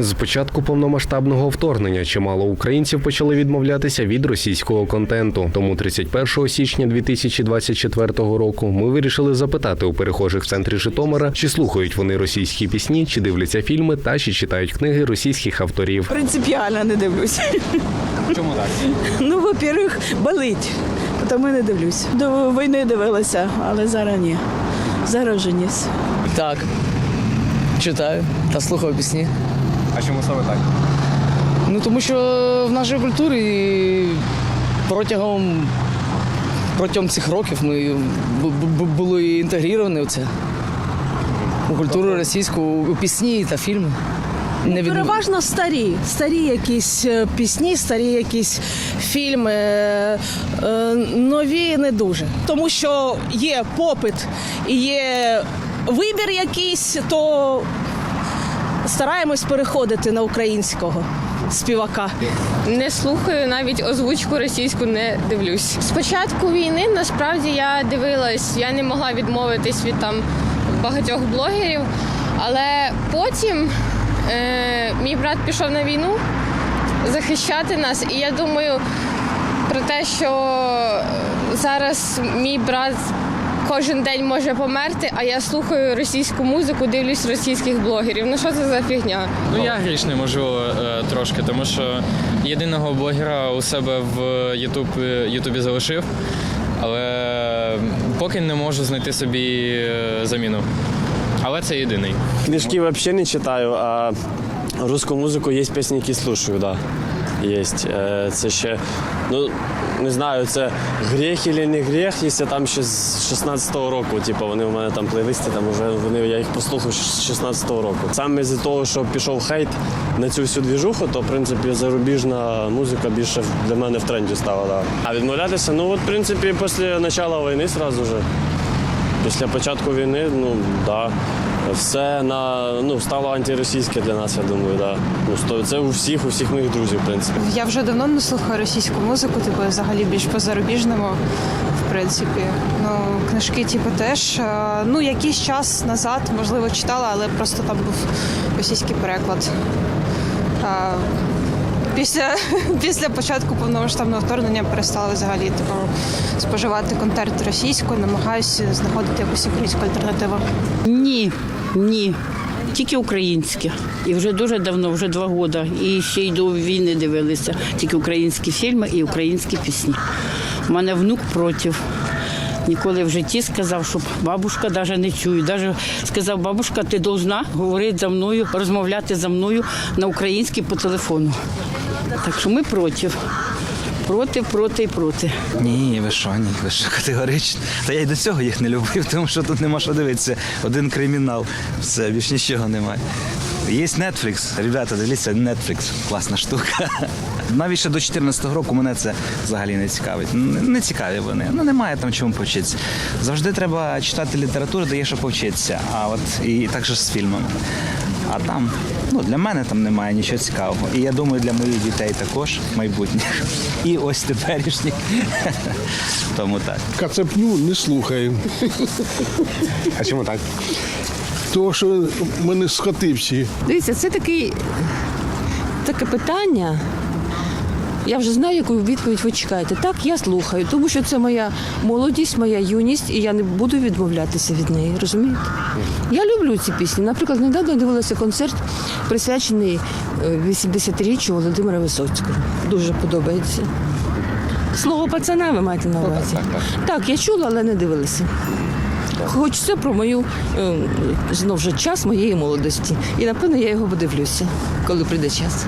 З початку повномасштабного вторгнення чимало українців почали відмовлятися від російського контенту. Тому 31 січня 2024 року ми вирішили запитати у перехожих в центрі Житомира, чи слухають вони російські пісні, чи дивляться фільми та чи читають книги російських авторів. Принципіально не дивлюсь. Чому так? Ну, во-первых, болить, тому не дивлюсь. До війни дивилася, але зараз ні. Зараз вже ні. Так. Читаю та слухаю пісні. А чому саме так? Ну тому що в нашій культурі протягом, протягом цих років ми бу- бу- були інтегровані в це. У культуру російську, у пісні та фільми. Не від... Переважно старі, старі якісь е, пісні, старі якісь фільми, е, е, нові не дуже. Тому що є попит і є вибір якийсь, то стараємось переходити на українського співака. Не слухаю, навіть озвучку російську не дивлюсь. З початку війни насправді я дивилась, я не могла відмовитись від там багатьох блогерів. Але потім е, мій брат пішов на війну захищати нас, і я думаю про те, що зараз мій брат кожен день може померти, а я слухаю російську музику, дивлюсь російських блогерів. Ну що це за фігня? Ну я грішний можливо е, трошки, тому що єдиного блогера у себе в Ютуб, Ютубі залишив, але поки не можу знайти собі е, заміну. Але це єдиний. Книжки вообще не читаю, а русскую музику є пісні, які слушаю, да. Є. Е, Це ще, ну, не знаю, це гріх чи не гріх, якщо там ще з 16-го року, типу, вони в мене там плейлисти, там вже вони, я їх послухав з 16-го року. Саме з-за того, що пішов хейт на цю всю двіжуху, то в принципі зарубіжна музика більше для мене в тренді стала. Да. А відмовлятися, ну от в принципі після початку війни зразу же. Після початку війни, ну да, все на ну стало антиросійське для нас, я думаю, да. Ну це у всіх, у всіх моїх друзів, в принципі. Я вже давно не слухаю російську музику, типу взагалі більш по зарубіжному, в принципі. Ну, книжки, типу, теж. Е, Ну, якийсь час назад, можливо, читала, але просто там був російський переклад. Після, після початку повномасштабного вторгнення перестала взагалі типу, споживати контент російською, намагаюся знаходити якусь українську альтернативу. Ні, ні. Тільки українське. І вже дуже давно, вже два роки. І ще й до війни дивилися. Тільки українські фільми і українські пісні. У мене внук проти. Ніколи в житті сказав, що бабушка навіть не чує. Навіть сказав, бабушка, ти повинна говорити за мною, розмовляти за мною на українській по телефону. Так що ми проти. Проти, проти і проти. Ні, ви що, ні, ви що, категорично. Та я й до цього їх не любив, тому що тут нема що дивитися. Один кримінал. Все, більш нічого немає. Є Netflix. Ребята, дивіться, Netflix. Класна штука. Навіть ще до 2014 року мене це взагалі не цікавить. Не, не цікаві вони. Ну немає там чому повчитися. Завжди треба читати літературу, де є що повчитися. А от і так же з фільмами. А там, ну для мене там немає нічого цікавого. І я думаю, для моїх дітей також майбутніх. І ось теперішніх. Тому так. Кацапню не слухаю. А чому так? Тому що ми не скоти. Дивіться, це такий, таке питання. Я вже знаю, яку відповідь ви чекаєте. Так, я слухаю, тому що це моя молодість, моя юність, і я не буду відмовлятися від неї. Розумієте? Я люблю ці пісні. Наприклад, недавно дивилася концерт, присвячений е, 80-річчю Володимира Висоцького. Дуже подобається. Слово пацана ви маєте на увазі. Так, я чула, але не дивилася. Хоч це про мою е, знов же час моєї молодості. І напевно я його подивлюся, коли прийде час.